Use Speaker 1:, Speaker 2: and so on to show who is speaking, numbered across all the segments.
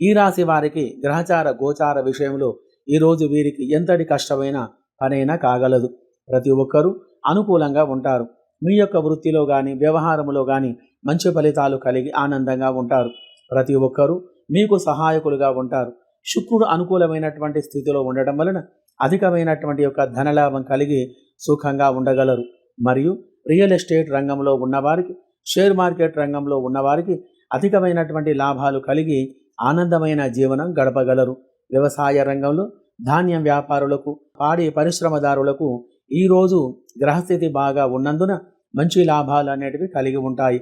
Speaker 1: ఈ రాశి వారికి గ్రహచార గోచార విషయంలో ఈరోజు వీరికి ఎంతటి కష్టమైన పనైనా కాగలదు. ప్రతి ఒక్కరూ అనుకూలంగా ఉంటారు. మీ యొక్క వృత్తిలో కానీ వ్యవహారంలో కానీ మంచి ఫలితాలు కలిగి ఆనందంగా ఉంటారు. ప్రతి ఒక్కరూ మీకు సహాయకులుగా ఉంటారు. శుక్రుడు అనుకూలమైనటువంటి స్థితిలో ఉండటం వలన అధికమైనటువంటి యొక్క ధనలాభం కలిగి సుఖంగా ఉండగలరు. మరియు రియల్ ఎస్టేట్ రంగంలో ఉన్నవారికి షేర్ మార్కెట్ రంగంలో ఉన్నవారికి అధికమైనటువంటి లాభాలు కలిగి ఆనందమైన జీవనం గడపగలరు. వ్యవసాయ రంగంలో ధాన్యం వ్యాపారులకు పాడి పరిశ్రమదారులకు ఈరోజు గ్రహస్థితి బాగా ఉన్నందున మంచి లాభాలు అనేటివి కలిగి ఉంటాయి.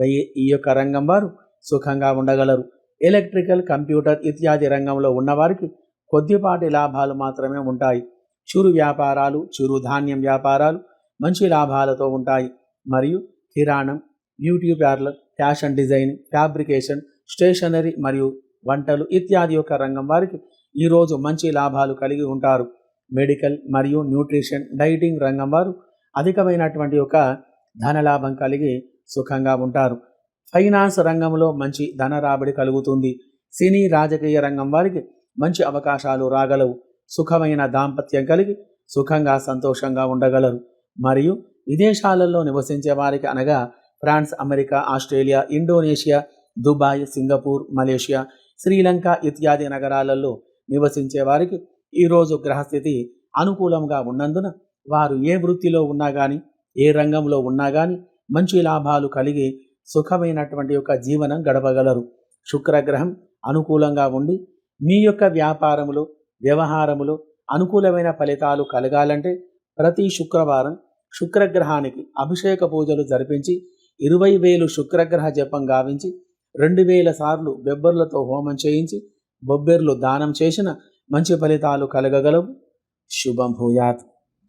Speaker 1: వై- ఈ యొక్క రంగం వారు సుఖంగా ఉండగలరు. ఎలక్ట్రికల్ కంప్యూటర్ ఇత్యాది రంగంలో ఉన్నవారికి కొద్దిపాటి లాభాలు మాత్రమే ఉంటాయి. చిరు వ్యాపారాలు చిరు ధాన్యం వ్యాపారాలు మంచి లాభాలతో ఉంటాయి. మరియు కిరాణం beauty parlour fashion design fabrication stationery మరియు వంటలు ఇత్యాది యొక్క రంగం వారికి ఈరోజు మంచి లాభాలు కలిగి ఉంటారు. మెడికల్ మరియు న్యూట్రిషన్ డైటింగ్ రంగం వారు అధికమైనటువంటి యొక్క ధనలాభం కలిగి సుఖంగా ఉంటారు. ఫైనాన్స్ రంగంలో మంచి ధన రాబడి కలుగుతుంది. సినీ రాజకీయ రంగం వారికి మంచి అవకాశాలు రాగలవు. సుఖమైన దాంపత్యం కలిగి సుఖంగా సంతోషంగా ఉండగలరు. మరియు విదేశాలలో నివసించే వారికి అనగా France America Australia Indonesia Dubai Singapore Malaysia Sri Lanka ఇత్యాది నగరాలలో నివసించే వారికి ఈరోజు గ్రహస్థితి అనుకూలంగా ఉన్నందున వారు ఏ వృత్తిలో ఉన్నా కానీ ఏ రంగంలో ఉన్నా కానీ మంచి లాభాలు కలిగి సుఖమైనటువంటి యొక్క జీవనం గడపగలరు. శుక్రగ్రహం అనుకూలంగా ఉండి మీ యొక్క వ్యాపారములో వ్యవహారములో అనుకూలమైన ఫలితాలు కలగాలంటే ప్రతి శుక్రవారం శుక్రగ్రహానికి అభిషేక పూజలు జరిపించి ఇరవై వేలు శుక్రగ్రహ జపం గావించి రెండు వేల సార్లు బెబ్బర్లతో హోమం చేయించి బొబ్బెర్లు దానం చేసిన మంచి ఫలితాలు కలగగలవు. శుభం భూయాత్.